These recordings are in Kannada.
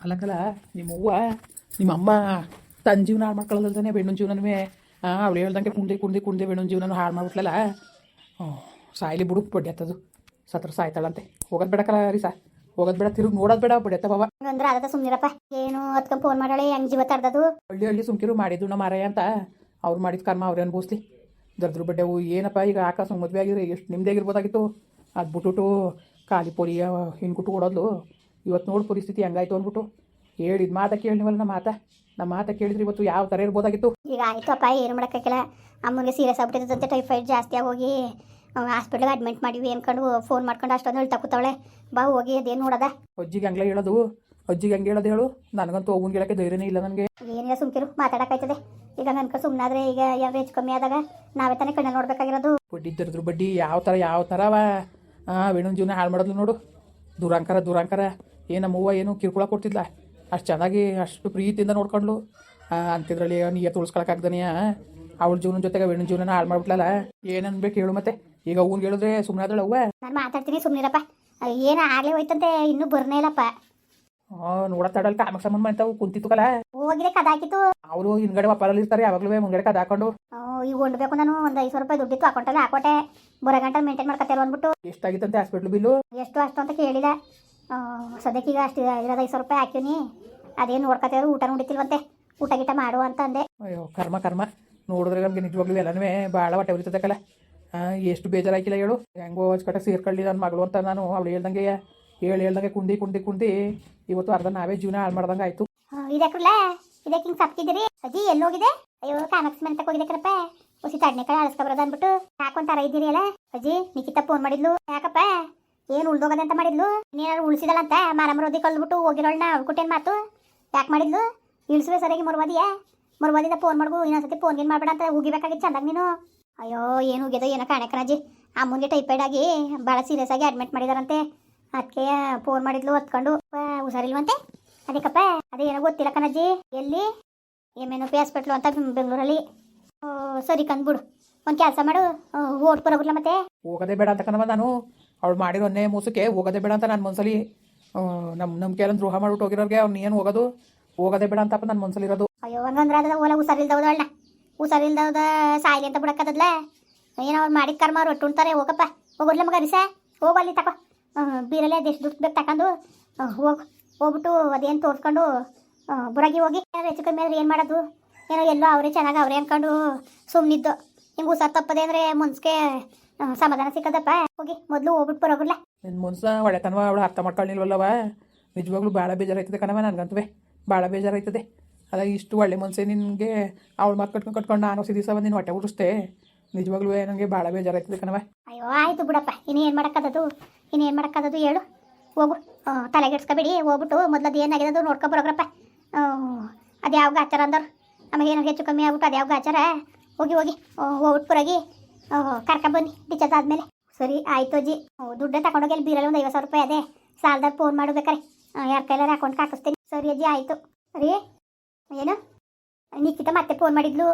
ಅಲ್ಲಂಕಲ್ಲ ನಿಮ್ಮವ್ವ ನಿಮ್ಮಮ್ಮ ತನ್ನ ಜೀವನ ಹಾಳು ಮಾಡ್ಕೊಳ್ಳೋದಲ್ತಾನೆ ಬೆಣ್ಣನ ಜೀವನವೇ ಹಾಂ ಅವಳು ಹೇಳ್ದಂಗೆ ಕುಂದೆ ಕುಂದೆ ಕುಂದೆ ಬೆಣ್ಣನ ಜೀವನ ಹಾಳು ಮಾಡ್ಬಿಟ್ಲಲ್ಲ. ಹ್ಞೂ ಸಾಯಿಲಿ ಬಿಡು ಬಡ್ಡಿ ಹತ್ತದು ಸತ್ರ ಸಾಯ್ತಾಳಂತೆ. ಹೋಗೋದು ಬೇಡಕಲ್ಲ ರೀ ಸಾ ಹೋಗೋದು ಬೇಡ ತಿರುಗಿ ನೋಡೋದು ಬೇಡ ಬಡ್ಡಿ ಬಾಬಾ ಹಂಗಂದ್ರೆ ಅದದ ಸುಮ್ಮನಿರಪ್ಪ ಏನು ಅದಕ್ಕೆ ಫೋನ್ ಮಾಡಾಳೆ ಹೆಂಗ್ ಜೀವ ತಡ್ದದು ಹಳ್ಳಿ ಹಳ್ಳಿ ಸುಮ್ಕಿರು ಮಾಡಿದ್ದು ನಮ್ಮ ಮಾರಯ್ಯ ಅಂತ. ಅವ್ರು ಮಾಡಿದ ಕರ್ಮ ಅವ್ರು ಅನ್ಭವಿಸ್ಲಿ. ದರ್ದ್ರ ಬಡ್ಡೆವು ಏನಪ್ಪ ಈಗ ಆಕಾಶ ಮದುವೆ ಆಗಿದ್ರೆ ಎಷ್ಟು ನಿಮ್ಮದೇ ಆಗಿರ್ಬೋದಾಗಿತ್ತು ಅದು ಬಿಟ್ಬಿಟ್ಟು ಖಾಲಿ ಹಿಂಗೆ ಕುಟ್ಟು ಓಡೋದ್ಲು. ಇವತ್ತು ನೋಡು ಪರಿಸ್ಥಿತಿ ಹಂಗಾಯ್ತು ಅಂದ್ಬಿಟ್ಟು ಹೇಳಿದ ಮಾತಾ ಕೇಳಿವಲ್ಲ ನಮ್ಮ ಮಾತಾ. ನಮ್ಮ ಮಾತಾ ಕೇಳಿದ್ರೆ ಇವತ್ತು ಯಾವ ಥರ ಇರ್ಬೋದಾಗಿತ್ತು? ಈಗ ಆಯ್ತು ಅಪ್ಪ ಏನು ಮಾಡೋಕ್ಕಾಗಿಲ್ಲ. ಅಮ್ಮನಿಗೆ ಸೀರಿಯಸ್ ಆಗ್ಬಿಟ್ಟಿದಂತೆ ಟೈಫಾಯ್ಡ್ ಜಾಸ್ತಿ ಆಗೋಗಿ. ಹಾಸ್ಪಿಟ್ಲಿಗೆ ಅಡ್ಮಿಟ್ ಮಾಡಿವಿ ಅನ್ಕೊಂಡು ಫೋನ್ ಮಾಡ್ಕೊಂಡು ಅಷ್ಟೊಂದು ಹೇಳ್ತಾ ಕೂತಾವಳೆ. ಬಾ ಹೋಗಿ ಅದೇನು ನೋಡದ? ಅಜ್ಜಿಗೆ ಹಂಗ್ಲೇ ಹೇಳೋದು. ಅಜ್ಜಿಗೆ ಹಂಗೆ ಹೇಳೋದು ಹೇಳು. ನನಗಂತೂ ಹೋಗುನ್ ಹೇಳೋಕ್ಕೆ ಧೈರ್ಯನೇ ಇಲ್ಲ ನನಗೆ. ಏನಿಲ್ಲ ಸುಮ್ಕಿರು ಮಾತಾಡೋಕ್ಕಾಯ್ತದೆ. ಈಗ ನನ್ಕ ಸುಮ್ಮನಾದ್ರೆ ಈಗ ಯಾವ ಹೆಚ್ಚು ಕಮ್ಮಿ ಆದಾಗ ನಾವೇ ತಾನೇ ಕಣ್ಣ ನೋಡ್ಬೇಕಾಗಿರೋದು. ಬಡ್ಡಿ ದರಿದ್ರ ಬಡ್ಡಿ ಯಾವ ಥರ ಯಾವ ಥರ ವೇಣುನ ಜೀವನ ಹಾಳು ಮಾಡೋದು ನೋಡು. ದುರಂಕಾರ ದುರಂಕಾರ. ಏನು ನಮ್ಮವ್ವ ಏನು ಕಿರುಕುಳ ಕೊಡ್ತಿದ್ಲ. ಅಷ್ಟು ಚೆನ್ನಾಗಿ ಅಷ್ಟು ಪ್ರೀತಿಯಿಂದ ನೋಡ್ಕೊಂಡ್ಲು ಅಂತಿದ್ರಲ್ಲಿ ಈಗ ತುಳ್ಸ್ಕೊಳಕ್ಕಾಗ್ದನೆಯ ಅವಳ ಜೀವನ ಜೊತೆಗೆ ಹೆಣ್ಣು ಜೀವನ ಹಾಳು ಮಾಡ್ಬಿಟ್ಲಲ್ಲ ಏನನ್ಬೇಕು ಹೇಳು ಮತ್ತೆ. ಈಗ ಅವ್ನು ಹೇಳಿದ್ರೆ ಸುಮ್ಮನೆ ಆದಳು ಅವ್ವ? ನಾನು ಮಾತಾಡ್ತೀನಿ ಸುಮ್ಮನಿರಪ್ಪ ಏನು ಆಗ್ಲೇ ಹೋಯ್ತಂತೆ ಇನ್ನೂ ಬರ್ನೇ ಇಲ್ಲಪ್ಪ. ನೋಡತ್ತಾಡಲ್ ಕಾಮಕ್ ಸಂಬಂಧ ಮಾಡ್ತಾವು ಕುಂತಿತ್ತು ಕಲ ಹೋಗಿದ್ರೆ ಕದಾಕಿತ್ತು ಅವರು ಹಿಂಗಡೆ ಒಪ್ಪರಲ್ಲಿ ಇರ್ತಾರೆ ಯಾವಾಗಲೂ ಮುಂಗಡೆ ಕದ ಹಾಕೊಂಡು. ಅಹ್, ಈಗ ಹೊಂಡ್ಬೇಕು ನಾನು ಒಂದು ಐದು ಸಾವಿರ ರೂಪಾಯಿ ದುಡ್ಡಿತ್ತು ಅಕೌಂಟಲ್ಲಿ ಹಾಕೋಟೆ ಬರೋ ಗಂಟೆ ಮೇಂಟೈನ್ ಅಂದ್ಬಿಟ್ಟು. ಎಷ್ಟಾಗಿತ್ತಂತೆ ಹಾಸ್ಪಿಟ್ಲ್ ಬಿಲ್ಲು? ಎಷ್ಟು ಅಷ್ಟು ಅಂತ ಕೇಳಿಲ್ಲ. ಸದ್ಯಕ್ಕೀಗ ಅಷ್ಟು ಇರೋದು ಐದು ಸಾವಿರ ರೂಪಾಯಿ ಹಾಕಿವ್ನಿ ಅದೇನು ನೋಡ್ಕೊತೇವ್ರು ಊಟ ನೋಡಿತಿಲ್ವಂತೆ ಊಟ ಗೀಟ ಮಾಡು ಅಂತ ಅಂದೆ. ಅಯ್ಯೋ ಕರ್ಮ ಕರ್ಮ. ನೋಡಿದ್ರೆ ನಮಗೆ ನಿಜವಾಗ್ಲೂ ಎಲ್ಲನೂ ಭಾಳ ಹೊಟ್ಟೆ ಕಲ ಎಷ್ಟು ಬೇಜಾರಾಗಿಲ್ಲ ಹೇಳು. ಹೆಂಗೋ ಕಟ ಸೇರ್ಕೊಳ್ಳಿ ನನ್ನ ಮಗಳು ಅಂತ ನಾನು ಅವಳು ಹೇಳ್ದಂಗೆ ಹೇಳಿ ಹೇಳ್ದಂಗೆ ಕುಂದಿ ಕುಂದಿ ಕುಂದಿ ಇವತ್ತು ಅರ್ಧ ನಾವೇ ಜೀವನ ಹಾಳು ಮಾಡ್ದಂಗೆ ಆಯಿತು. ಇದಕ್ರಲ್ಲ ಇದಕ್ಕೆ ಹಿಂಗೆ ಸಪ್ತಿದ್ದೀರಿ ಅಜ್ಜಿ ಎಲ್ಲಿ ಹೋಗಿದೆ? ಅಯ್ಯೋ ಕಾಮಕ್ಸ್ ಮೆಂತಕ್ಕೆ ಹೋಗಿದೆ ಕಣಪ್ಪ ಹುಸಿ ಕಡೆ ಅಳಿಸ್ಕೊಬರೋದು ಅಂದ್ಬಿಟ್ಟು. ಯಾಕೊಂತಾರ ಇದ್ದೀರಿ ಅಲ್ಲ ಅಜ್ಜಿ ನಿಖಿತ ಫೋನ್ ಮಾಡಿದ್ಲು. ಯಾಕಪ್ಪ? ಏನು ಉಳ್ದೋಗದೆ ಅಂತ ಮಾಡಿದ್ಲು? ನೀನಾದ್ರು ಉಳಿಸಿದಳಂತ? ಮಾರಮರೋದಿ ಕಲ್ಬಿಟ್ಟು ಹೋಗಿರೋಳ್ನ ಕುಟೇನ್ ಮಾತು? ಪ್ಯಾಕ್ ಮಾಡಿದ್ಲು? ಇಳಿಸುವೆ ಸರಿಯಾಗಿ ಮರುವಾದಿಯಾ? ಮರುವಾದಿದ ಫೋನ್ ಮಾಡ್ಬು ಇನ್ನೊಂದ್ಸತಿ ಫೋನ್ ಏನ್ ಮಾಡ್ಬೇಡ ಅಂತ ಹೋಗಿಬೇಕಾಗಿತ್ತು ಚಂದಾಗ ನೀನು? ಅಯ್ಯೋ, ಏನು ಹೋಗ್ಯದೋ ಏನೋ ಕಾಣಕ್ಕನಜ್ಜಿ ಆ ಮುಂದೆ ಟೈಪೈಡ್ ಆಗಿ ಭಾಳ ಸೀರಿಯಸ್ ಆಗಿ ಅಡ್ಮಿಟ್ ಮಾಡಿದಾರಂತೆ. ಅದಕ್ಕೆ ಫೋನ್ ಮಾಡಿದ್ಲು, ಹೊತ್ಕೊಂಡು. ಹುಷಾರಿಲ್ವಂತೆ? ಅದಕ್ಕಪ್ಪ ಅದೇ ಏನೋ ಗೊತ್ತಿಲ್ಲ ಕಣಜ್ಜಿ. ಎಲ್ಲಿ? ಎಂ ಎನ್ ಪಿ ಹಾಸ್ಪಿಟ್ಲು ಅಂತ ಬೆಂಗಳೂರಲ್ಲಿ. ಸರಿ ಕಂದ್ಬಿಡು ಒಂದು ಕೆಲಸ ಮಾಡು. ಓಟ್ ಬರೋಗಿಲ್ಲ ಮತ್ತೆ? ಹೋಗೋದೇ ಬೇಡ ಅಂತ ಕಣವ ನಾನು. ಅವಳು ಮಾಡಿರೋ ಒಂದೇ ಮೂಸಕ್ಕೆ ಹೋಗೋದೇ ಬೇಡ ಅಂತ ನಾನು ಮನ್ಸಲಿ ನಮ್ಮ ನಮ್ಮ ಕೆಲವೊಂದು ದ್ರೋಹ ಮಾಡ್ಬಿಟ್ಟು ಹೋಗಿರೋರಿಗೆ ಅವ್ನು ಏನು ಹೋಗೋದು? ಹೋಗೋದೇ ಬೇಡ ಅಂತಪ್ಪ ನನ್ನ ಮನ್ಸಲಿರೋದು ಅಯ್ಯೋ ಹಂಗಂದ್ರೆ ಓಲ ಹುಷಾರಿಲ್ದವದ ಅಣ್ಣ ಸಾಯಿಲಿ ಅಂತ ಬಿಡಕ್ಕದಲ್ಲ ಏನೋ ಅವ್ರು ಮಾಡಿದ ಕರ್ಮ ಅವ್ರು ಒಟ್ಟು ಹೋಗಪ್ಪ. ಹೋಗೋದ್ಲ ಮಗ ರಿಸ ಹೋಗು ಅಲ್ಲಿ ತಕೋ. ಬೀರಲ್ಲೇ ಅದೆಷ್ಟು ದುಡ್ಡು ಬೇಕು ತಕೊಂಡು ಹೋಗು. ಹೋಗ್ಬಿಟ್ಟು ಅದೇನು ತೋರಿಸ್ಕೊಂಡು ಬುರಾಗಿ ಹೋಗಿ ಏನಾದ್ರು ಹೆಚ್ಚು ಕಮ್ಮಿ ಆದ್ರೆ ಏನು ಮಾಡೋದು? ಏನೋ ಎಲ್ಲೋ ಅವರೇ ಚೆನ್ನಾಗಿ ಅವರೇ ಅಂದ್ಕೊಂಡು ಸುಮ್ಮನಿದ್ದು ಹಿಂಗೆ ಹುಷಾರು ತಪ್ಪದೆ ಅಂದರೆ ಮುನ್ಸ್ಗೆ ಆ, ಸಮಾಧಾನ ಸಿಕ್ಕದಪ್ಪ. ಹೋಗಿ ಮೊದಲು ಹೋಗ್ಬಿಟ್ಟು ಬರೋಗಿಲ್ಲ ನಿನ್ನ ಮುನ್ಸ ಒಳ್ಳೆತನವ ಅವಳು ಅರ್ಥ ಮಾಡ್ಕೊಳ್ಳಿಲ್ವಲ್ಲವ ನಿಜವಾಗ್ಲೂ ಭಾಳ ಬೇಜಾರಾಯ್ತದೆ ಕಣವ ನನಗಂತವೆ. ಭಾಳ ಬೇಜಾರಾಯ್ತದೆ. ಅದ ಇಷ್ಟು ಒಳ್ಳೆ ಮನ್ಸೆ ನಿನಗೆ ಅವಳು ಮಾತು ಕಟ್ಕೊಂಡು ಕಟ್ಕೊಂಡು ನಾನು ಹೊಸ ದಿವಸ ನೀನು ಹೊಟ್ಟೆ ಉಡಿಸ್ದೆ ನಿಜವಾಗ್ಲೂ ನನಗೆ ಭಾಳ ಬೇಜಾರಾಯ್ತದೆ ಕಣವ ಅಯ್ಯೋ ಆಯಿತು ಬಿಡಪ್ಪ. ಇನ್ನೇನು ಮಾಡೋಕ್ಕದದು? ಏನು ಮಾಡೋಕ್ಕದದು ಹೇಳು. ಹೋಗು. ತಲೆಗೆಡ್ಸ್ಕೊಬೇಡಿ ಹೋಗ್ಬಿಟ್ಟು ಮೊದ್ಲು ಅದು ಏನಾಗಿದೆ ನೋಡ್ಕೊಬರೋಗ್ರಪ್ಪ ಅದು ಯಾವ ಗಾಚಾರ ಅಂದವ್ರು ನಮಗೆ ಏನೋ ಹೆಚ್ಚು ಕಮ್ಮಿ ಆಗ್ಬಿಟ್ಟು ಅದು ಯಾವ ಗಾಚಾರ ಹೋಗಿ. ಹೋಗಿ ಹೋಗ್ಬಿಟ್ಟು ಹೋಗ್ಬಿಟ್ಟು ಪುರಾಗಿ ಕರ್ಕೊಂಬನ್ನಿ ಡಿಚಾರ್ಜ್ ಆದಮೇಲೆ. ಸರಿ, ಆಯ್ತು ಅಜ್ಜಿ. ದುಡ್ಡು ತಗೊಂಡೋಗಿ ಅಲ್ಲಿ ಬೀರಲ್ಲಿ, ಒಂದು ಐವತ್ತು ಸಾವಿರ ರೂಪಾಯಿ ಅದೇ. ಸಾಲದಾಗ ಫೋನ್ ಮಾಡು ಬೇಕಾರೆ. ಯಾರ ಕೈಲಾರ ಅಕೌಂಟ್ಗೆ ಹಾಕಿಸ್ತೀನಿ. ಸರಿ ಅಜ್ಜಿ, ಆಯಿತು. ರೀ, ಏನು? ನಿಖಿತ ಮತ್ತೆ ಫೋನ್ ಮಾಡಿದ್ಲು.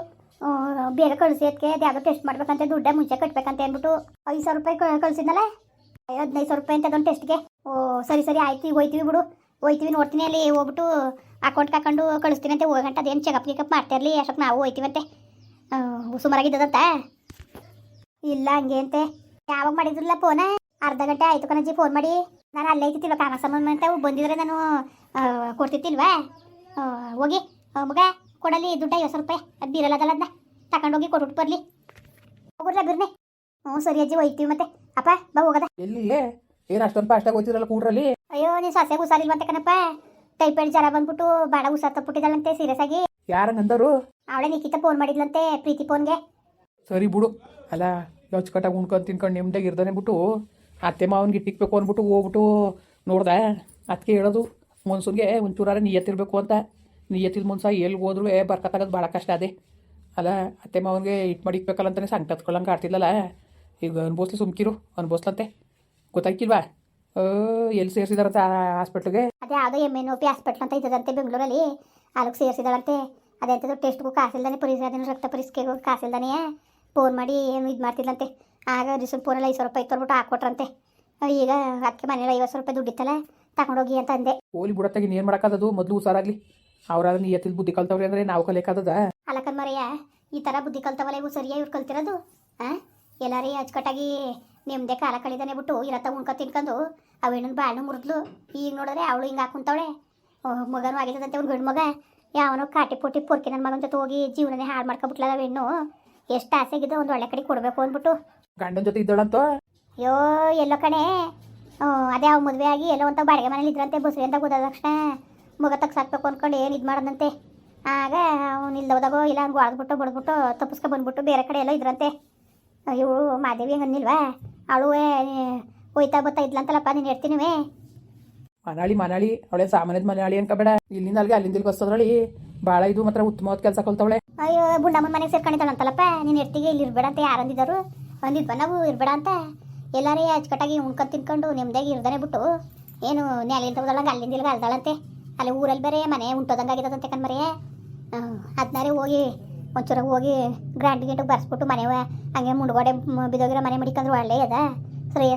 ಬೇಗ ಕಳಿಸಿ ಅದಕ್ಕೆ ಅದು ಟೆಸ್ಟ್ ಮಾಡ್ಬೇಕಂತ ದುಡ್ಡ ಮುಂಚೆ ಕಟ್ಬೇಕಂತ ಅಂದ್ಬಿಟ್ಟು ಐದು ಸಾವಿರ ರೂಪಾಯಿ ಕಳಿಸಿದ್ನಲ್ಲ? ಹದಿನೈದು ಸಾವಿರ ರೂಪಾಯಿ ಅಂತ ಅದೊಂದು ಟೆಸ್ಟ್ಗೆ ಓ, ಸರಿ ಸರಿ, ಆಯ್ತು, ಈಗ ಹೋಯ್ತೀವಿ ಬಿಡು. ಹೋಯ್ತೀವಿ, ನೋಡ್ತೀನಿ ಅಲ್ಲಿ ಹೋಗ್ಬಿಟ್ಟು ಅಕೌಂಟ್ ಹಾಕೊಂಡು ಕಳಿಸ್ತೀನಿ ಅಂತ ಹೋಗಂಟ ಅದೇನು ಚೆಕಪ್ ಗಿಕಪ್ ಮಾಡ್ತಾ ಇರಲಿ ಅಷ್ಟಕ್ಕೆ ನಾವು ಹೋಯ್ತೀವಂತೆ. ಸುಮಾರಾಗಿ ಸುಮಾರಾಗಿದ್ದದಂತ ಇಲ್ಲ ಹಂಗೆ ಅಂತೆ ಯಾವಾಗ ಮಾಡಿದ್ರಲ್ಲ ಫೋನ ಅರ್ಧ ಗಂಟೆ ಆಯ್ತು ಕಣಜ್ಜಿ ಫೋನ್ ಮಾಡಿ. ನಾನು ಅಲ್ಲೇ ಐತಿಲ್ವ ಕಾಮ ಸಂಬಂಧ ಅಂತ ಬಂದಿದ್ರೆ ನಾನು ಕೊಡ್ತಿತ್ತಿಲ್ವಾ ಹೋಗಿ ಮಗ ಕೊಡಲಿ ದುಡ್ಡ ಐವತ್ತು ರೂಪಾಯಿ. ಅದು ಬೀರಲ್ಲದಲ್ಲ ಅದನ್ನ ತಗೊಂಡೋಗಿ ಕೊಟ್ಬಿಟ್ಟು ಬರಲಿ. ಹೋಗ್ರಲ್ಲ ಬಿರ್ನೆ? ಹ್ಞೂ ಸರಿ ಅಜ್ಜಿ ಹೋಯ್ತೀವಿ ಮತ್ತೆ. ಅಪ್ಪ ಬಾ ಹೋಗದ. ಎಲ್ಲಿ? ಏನು ಅಷ್ಟೊಂದು ಫಾಸ್ಟಾಗಿ ಹೋಗ್ತಿದ್ರಲ್ಲ ಕೂಡ್ರಲ್ಲಿ ಅಯ್ಯೋ ನೀನು ಸಸ್ಯ ಹುಷಾರಿಲ್ವಂತೆ ಕಣಪ್ಪ. ಟೈಫಾಯ್ಡ್ ಜ್ವರ ಬಂದ್ಬಿಟ್ಟು ಬಾಡ ಹುಷಾರ್ ತಪ್ಪಿಟ್ಟಿದ್ದಾಳಂತೆ ಸೀರಿಯಸ್ ಆಗಿ. ಯಾರಂಗಂದರು ಅವಳೇ ನಿಖಿತ ಫೋನ್ ಮಾಡಿದ್ಲಂತೆ ಪ್ರೀತಿ ಫೋನ್ಗೆ ಸರಿ ಬಿಡು. ಅಲ್ಲ ಯೋಚ್ಕಟ್ಟಾಗಿ ಉಣ್ಕೊಂಡು ತಿನ್ಕೊಂಡು ನೆಮ್ಮದಾಗಿ ಇರ್ದಾನೆ ಬಿಟ್ಟು, ಅತ್ತೆ ಮಾವನ್ಗೆ ಇಟ್ಟಿಕ್ಬೇಕು ಅಂದ್ಬಿಟ್ಟು ಹೋಗ್ಬಿಟ್ಟು ನೋಡ್ದೆ. ಅದಕ್ಕೆ ಹೇಳೋದು, ಮನ್ಸೂನ್ಗೆ ಒಂಚೂರಾರ ನೀಯತ್ತಿರಬೇಕು ಅಂತ. ನೀ ಎತ್ತಿದ ಮನ್ಸ ಎಲ್ಲಿ ಹೋದ್ರೂ ಬರ್ಕತ್ತಾಗದು ಭಾಳ ಕಷ್ಟ ಅದೇ. ಅಲ್ಲ, ಅತ್ತೆ ಮಾವನಿಗೆ ಇಟ್ಟು ಮಾಡಿಕ್ಬೇಕಲ್ಲ ಅಂತಾನೆ ಸಂಕಟ ಹತ್ಕೊಳ್ಳಂಗೆ ಆಡ್ತಿಲ್ಲಲ್ಲ ಈಗ ಅನ್ಭವಿಸ್ಲಿ ಸುಮ್ಕಿರು, ಅನ್ಭವಿಸ್ಲಂತೆ. ಗೊತ್ತಾಯ್ಕಿಲ್ವಾ ಎಲ್ಲಿ ಸೇರಿಸಿದಾರಂತೆ ಹಾಸ್ಪಿಟ್ಲ್ಗೆ? ಅದೇ ಯಾವುದೋ M N O P hospital ಅಂತ ಇದ್ದದಂತೆ ಬೆಂಗಳೂರಲ್ಲಿ. ಅಲ್ಲಿಗೆ ಸೇರಿಸಿದಾಳಂತೆ. ಅದೆಂಥದ್ದು ಟೆಸ್ಟ್ಗೂ ಕಾಸಿಲ್ದಾನೆ ಪರಿಸರದಿಂದ ರಕ್ತ ಪರೀಕ್ಷೆಗೂ ಕಾಸಿಲ್ದಾನೆ ಫೋನ್ ಮಾಡಿ ಏನು ಇದು ಮಾಡ್ತಿದ್ಲಂತೆ? ಆಗ ರಿಸಲ್ಟ್ ಫೋನಲ್ಲಿ ಐದು ಸಾವಿರ ರೂಪಾಯಿ ತೊರ್ಬಿಟ್ಟು ಹಾಕ್ಕೊಟ್ರಂತೆ. ಈಗ ಅದಕ್ಕೆ ಮನೇಲಿ ಐವತ್ತು ಸಾವಿರ ರೂಪಾಯಿ ದುಡ್ಡಿತ್ತಲ್ಲ ತಗೊಂಡೋಗಿ ಅಂತ ಅಂದೆ. ಹೋಲಿ ಬುಡತ್ತಾಗಿ ಏನು ಮಾಡೋಕ್ಕಾದದು? ಮೊದಲು ಹುಷಾರಾಗ್ಲಿ. ಅವ್ರಾದ್ರೆ ನಿಯತ್ತಿಲ್ ಬುದ್ಧಿ ಕಲ್ತವ್ರಿ ಅಂದರೆ ನಾವು ಕಲಿಯಕ್ಕಾದದ? ಅಲಕನ್ ಮರೆಯ ಈ ಥರ ಬುದ್ಧಿ ಕಲ್ತವಲ್ಲ ಇವು ಸರಿಯಾಗಿ ಇವ್ರು ಕಲ್ತಿರೋದು? ಆ ಎಲ್ಲಾರೀ ಅಚ್ಚುಕಟ್ಟಾಗಿ ನಿಮ್ದೆ ಕಾಲ ಕಳಿದಾನೆ ಬಿಟ್ಟು ಇರತ್ತ ಉಣ್ಕೊ ತಿನ್ಕೊಂಡು ಅವೇಣನ್ ಬಾಳು ಮುರಿದ್ಲು. ಈಗ ನೋಡಿದ್ರೆ ಅವಳು ಹಿಂಗೆ ಹಾಕೊಂತವಳೆ ಮಗನೂ ಆಗಿದಂತೆ ಅವ್ನು ಗಂಡು ಮಗ ಯಾವನೋ ಕಾಟಿ ಪೋಟಿ ಪೊರ್ಕಿ ನನ್ನ ಮಗನ ಜೊತೆ ಹೋಗಿ ಜೀವನನೇ ಹಾಳು ಮಾಡ್ಕೊಬಿಟ್ಲಾದ ಹೆಣ್ಣು. ಎಷ್ಟು ಆಸೆಗಿದ್ದು ಒಂದು ಒಳ್ಳೆ ಕಡೆ ಕೊಡಬೇಕು ಅಂದ್ಬಿಟ್ಟು. ಗಂಡನ ಜೊತೆ ಇದ್ದಳಂತ? ಅಯ್ಯೋ ಎಲ್ಲೋ ಕಣೆ. ಹ್ಞೂ ಅದೇ ಅವ್ ಮದುವೆ ಆಗಿ ಎಲ್ಲೋ ಅಂತ ಬಾಡಿಗೆ ಮನೇಲಿ ಇದ್ರಂತೆ ಬಸ್ರಿ ಅಂತ ಗೊತ್ತಾದ ತಕ್ಷಣ. ಮಗ ತಗ್ಸಾಕ್ಬೇಕು ಅಂದ್ಕೊಂಡು ಏನು ಇದು ಮಾಡದಂತೆ. ಆಗ ಅವ್ನು ಇಲ್ದೋದಾಗೋ ಇಲ್ಲ ಹಂಗೆ ಒಳಗ್ಬಿಟ್ಟು ಬಡ್ಬಿಟ್ಟು ತಪ್ಪಿಸ್ಕೊ ಬಂದ್ಬಿಟ್ಟು ಬೇರೆ ಕಡೆ ಎಲ್ಲ ಇದ್ರಂತೆ. ಇವಳು ಮಾದೇವಿ ಹಂಗೆ ಅವಳುವೆ ಅವಳು ಹೋಯ್ತಾ ಬತ್ತಾ ಇದ್ಲಂತಲ್ಲಪ್ಪ ನೀನು ಹೇಳ್ತೀನಿವೇ. ಮನಾಳಿ ಮನಾಳಿ ಅವಳೆ ಸಾಮಾನ್ಯದ ಮನಾಳಿ ಅನ್ಕೋಬೇಡ. ಇಲ್ಲಿಂದ ಅಲ್ಲಿಗೆ ಅಲ್ಲಿಂದ ಇಲ್ಲಿ ಬಸ್ತದ್ರಳಿ ಭಾಳ ಇದು ಮಾತ್ರ ಉತ್ತಮವಾದ ಕೆಲಸ ಕಲ್ತವಳೆ ಅಯ್ಯೋ ಬುಂಡಮ್ಮನ ಮನೆಗೆ ಸೇರ್ಕೊಂಡಿದ್ದಾಳಂತಲ್ಲಪ್ಪ. ನೀನು ಎಷ್ಟಿಗೆ ಇಲ್ಲಿ ಇರ್ಬೇಡ ಅಂತ ಯಾರು ಅಂದಿದ್ದರು? ಅಂದಿದ್ವ ನಾವು, ಇರ್ಬೇಡ ಅಂತ. ಎಲ್ಲರೇ ಅಚ್ಚುಕಟ್ಟಾಗಿ ಉಣ್ಕೊಂಡು ತಿನ್ಕೊಂಡು ನೆಮ್ಮದಿಯಾಗಿ ಇರ್ದಾನೆ ಬಿಟ್ಟು. ಏನು ನೆಲೆಯಿಂದ ಹೋದಳಂಗೆ ಅಲ್ಲಿಂದ ಇಲ್ಲಿಗೆ ಅಲ್ದಾಳಂತೆ ಅಲ್ಲಿ ಊರಲ್ಲಿ ಬೇರೆ ಮನೆ ಉಂಟೋದಂಗೆ ಆಗಿರೋದಂತೆ ಕಣ್ಮರೆಯೇ ಅದನ್ನಾರೇ ಹೋಗಿ, ಒಂಚೂರ ಹೋಗಿ ಗ್ರ್ಯಾಂಡ್ ಗಿಂಟು ಬರ್ಸ್ಬಿಟ್ಟು ಮನೆ ಹಂಗೆ ಮುಂಡ್ಗೋಡೆ ಬಿದೋಗಿರೋ ಮನೆ ಮಡಿಕಂದ್ರೆ ಒಳ್ಳೆ ಅದ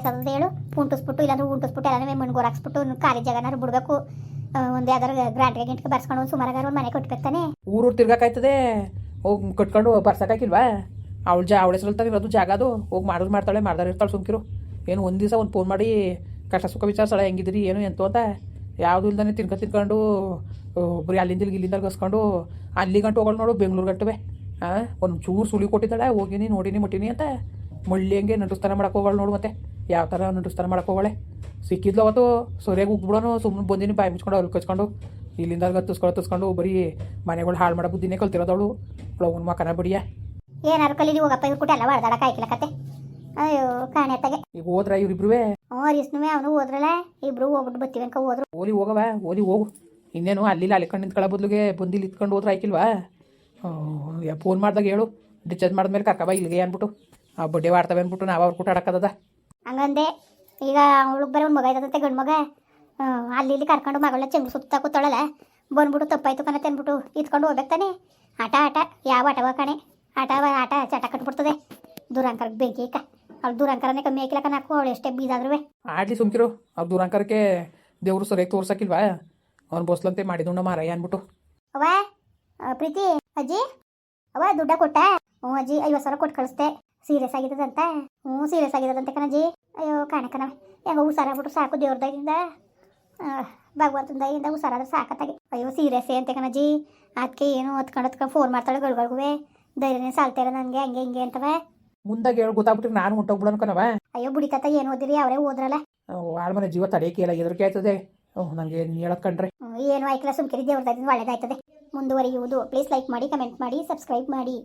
ಅದ ಹೇಳು. ಉಂಟಿಸ್ಬಿಟ್ಟು, ಇಲ್ಲಾಂದ್ರೆ ಉಂಟಿಸ್ಬಿಟ್ಟು ಎಲ್ಲಾನು ಮಣ್ಗೋರ್ ಹಾಕ್ಸ್ಬಿಟ್ಟು, ಖಾಲಿ ಜಾಗನಾರು ಬಿಡಬೇಕು. ಒಂದು ಯಾವ್ದಾರು ಗ್ರ್ಯಾಂಡ್ಗೆ ಗಿಂಟ್ಗೆ ಬರ್ಸ್ಕೊಂಡು ಒಂದು ಸುಮಾರಾಗಾರ ಒಂದು ಮನೆ ಊರು ತಿರ್ಗಾಕಾಯ್ತದೆ? ಹೋಗಿ ಕಟ್ಕೊಂಡು ಬರ್ಸಕ್ಕಾಗಿಲ್ವಾ ಅವಳು ಜಾ ಅವಳ ಹೆಸರು ಇರೋದು ಜಾಗ ಅದು ಹೋಗಿ ಮಾಡೋದು ಮಾಡ್ತಾಳೆ, ಮಾಡ್ದಾರ ಇರ್ತಾಳೆ ಸುಮ್ಕಿರು. ಏನು ಒಂದು ದಿವಸ ಒಂದು ಫೋನ್ ಮಾಡಿ ಕಷ್ಟ ಸುಖ ವಿಚಾರಿಸಾಳೆ ಹೆಂಗಿದ್ರಿ ಏನು ಎಂತು ಅಂತ. ಯಾವುದು ಇಲ್ದಾನೆ ತಿನ್ಕ ತಿನ್ಕೊಂಡು ಬರೀ ಅಲ್ಲಿಂದ ಇಲ್ಲಿಂದ ಗಸ್ಕೊಂಡು ಅಲ್ಲಿ ಗಂಟು ಹೋಗೋಳು ನೋಡು, ಬೆಂಗಳೂರು ಗಂಟುವೆ. ಹಾಂ ಒಂದು ಚೂರು ಸುಳಿ ಕೊಟ್ಟಿದ್ದಾಳೆ, ಹೋಗಿನಿ, ನೋಡಿನಿ, ಮುಟ್ಟಿನಿ ಅಂತ. ಮಳ್ಳಿ ಹಂಗೆ ನಟುಸ್ತಾನ ಮಾಡಕ್ಕೆ ಹೋಗೋಳು ನೋಡು ಮತ್ತೆ. ಯಾವ ಥರ ನಟುಸ್ತಾನ ಮಾಡಕ್ಕೆ ಹೋಗೋಳೆ ಸಿಕ್ಕಿದ್ಲು ಅವತ್ತು ಸರಿಯಾಗಿ ಉಗ್ಬಿಡೋನು ಸುಮ್ಮನೆ ಬಂದಿನಿ ಬಾಯಿ ಮುಚ್ಕೊಂಡು ಅವ್ರು ಕಚ್ಕೊಂಡು. ಇಲ್ಲಿಂದ ಹತ್ತಿಸ್ಕೊಂಡು ತುಸ್ಕೊಂಡು ಬರೀ ಮನೆಗಳು ಹಾಳು ಮಾಡೋ ಬುದ್ಧಿನೇ ಕಲ್ತಿರೋದವಳು ಅವಳು. ಮಕ್ಕನ ಬಿಡಿಯ ಏನಾರು ಕಲೀಲಿ ಹೋಗಪ್ಪ ಇವ್ರು ಕೂಟ ಎಲ್ಲ ಹೊಡೆದಾಡಕ್ಕೆ ಆಯ್ಕಿಲ್ಲ ಕತೆ. ಅಯ್ಯೋ ತಗೆ ಈಗ ಹೋದ್ರ ಇವ್ರಿಬ್ರುವೆ ಹ್ಞೂ ರೀಸ್ನುವೆ ಅವನು ಹೋದ್ರಲ್ಲ. ಇಬ್ರು ಹೋಗ್ಬಿಟ್ಟು ಬರ್ತೀವಿ ಅನ್ಕ ಹೋದ್ರು. ಓಲಿ ಹೋಗವ ಓಲಿ ಹೋಗು. ಇನ್ನೇನು ಅಲ್ಲಿ ಅಲ್ಲಿಕೊಂಡು ನಿಂತ್ಕೊಳ್ಳೋ ಬದಲಿಗೆ ಬಂದು ಇಲ್ಲಿ ಇತ್ಕೊಂಡು ಹೋದ್ರೆ ಆಯ್ಕಿಲ್ವಾ? ಫೋನ್ ಮಾಡ್ದಾಗ ಹೇಳು. ಡಿಸ್ಚಾರ್ಜ್ ಮಾಡಿದ್ಮೇಲೆ ಕರ್ಕಬ ಇಲ್ಲಿಗೆ ಅಂದ್ಬಿಟ್ಟು ಆ ಬಡ್ಡೆ ಮಾಡ್ತವೆ ಅಂದ್ಬಿಟ್ಟು ನಾವು ಅವ್ರ ಕೂಟ ಆಡಕ್ಕದ ಹಂಗಂದೆ ಈಗ ಅವಳಿಗೆ ಬರೀ ಒಂದು ಮಗ ಇದ್ದದಂತೆ ಗಂಡು ಮಗ. ಅಲ್ಲಿ ಇಲ್ಲಿ ಕರ್ಕೊಂಡು ಮಗಳ ಚಂಗ ಸುತ್ತ ಕೂತಳಲ್ಲ. ಬಂದ್ಬಿಟ್ಟು ತಪ್ಪಾಯ್ತು ಕಣ ಅಂದ್ಬಿಟ್ಟು ಇತ್ಕೊಂಡು ಹೋಗ್ಬೇಕು ತಾನೆ. ಆಟ ಆಟ ಯಾವ ಆಟವ ಕಣೆ? ಆಟ ಆಟ ಚಟ ಕಟ್ಬಿಡ್ತದೆ. ದೂರಾಂಕರಕ್ಕೆ ಬೆಂಕಿ ಇಕ್ಕ ಅವ್ಳು ದೂರಾಂಕರನೇ ಕಮ್ಮಿ ಹಾಕಿಲ್ಲ ಕಣಾಕು ಅವಳು ಎಷ್ಟೇ ಬೀದಾದ್ರೂ ಆಡ್ಲಿ ಸುಮ್ಕಿರು ಅವ್ರು ದೂರಾಂಕರಕ್ಕೆ ದೇವರು ಸರಿಯಾಗಿ ತೋರ್ಸಕ್ಕಿಲ್ವಾ? ಅವ್ನು ಬೋಸ್ಲಂತೆ ಮಾಡಿದುಂಡ ಮಾರಯ್ಯ ಅಂದ್ಬಿಟ್ಟು ಅವ ಪ್ರೀತಿ ಅಜ್ಜಿ. ಅವ ದುಡ್ಡ ಕೊಟ್ಟ? ಹ್ಞೂ ಅಜ್ಜಿ ಐವತ್ತು ಸಾವಿರ ಕೊಟ್ಟು ಕಳಿಸ್ದೆ. ಸೀರಿಯಸ್ ಆಗಿದ್ದದಂತ? ಹ್ಞೂ ಸೀರಿಯಸ್ ಆಗಿದ್ದದಂತೆ ಕಣಜಿ. ಅಯ್ಯೋ ಕಾಣ ಕಣ ಹೆಂಗೋ ಹುಷಾರಾಗ್ಬಿಟ್ಟು ಸಾಕು ದೇವ್ರದಾಗಿಂದ ಭಗವಂತನ ದಯಿಂದ ಹುಷಾರಾದ್ರೆ ಸಾಕತ್ತಾಗೆ. ಅಯ್ಯೋ ಸೀರಿಯಸ್ ಅಂತೆ ಕಣಜಿ. ಅದಕ್ಕೆ ಏನು ಹೊತ್ಕೊಂಡು ಹೊತ್ಕೊಂಡು ಫೋನ್ ಮಾಡ್ತಾಳೆ ಗಳಿಗಳಿಗುವೆ. ಧೈರ್ಯನೇ ಸಾಲ್ತಾ ಇರೋ ನನಗೆ ಹಂಗೆ ಹಿಂಗೆ ಅಂತವ. ಮುಂದಾಗ ಹೇಳಿ ಗೊತ್ತಾಗ್ಬಿಟ್ಟು ನಾನು ಹೊಂಟೋಗ್ಬಿಡೋನು ಕಣವ. ಅಯ್ಯೋ ಬುಡಿ ತಾತ ಏನು ಓದಿರಿ? ಅವರೇ ಓದ್ರಲ್ಲ. ಆಳ್ಮನೆ ಜೀವ ತಡೆಯಕ್ಕೆ ಇಲ್ಲ ಎದುರಿಕೆ ಆಯ್ತದೆ ನನಗೆ ಹೇಳಕ್ ಕಂಡ್ರೆ. ಏನು ಆಯ್ತಲ್ಲ ಸುಮ್ಕಿರಿ ದೇವ್ರದಾಗಿಂದ ಒಳ್ಳೇದಾಯ್ತದೆ. ಮುಂದುವರಿಯುವುದು. ಪ್ಲೀಸ್ ಲೈಕ್ ಮಾಡಿ ಕಮೆಂಟ್ ಮಾಡಿ ಸಬ್ಸ್ಕ್ರೈಬ್ ಮಾಡಿ.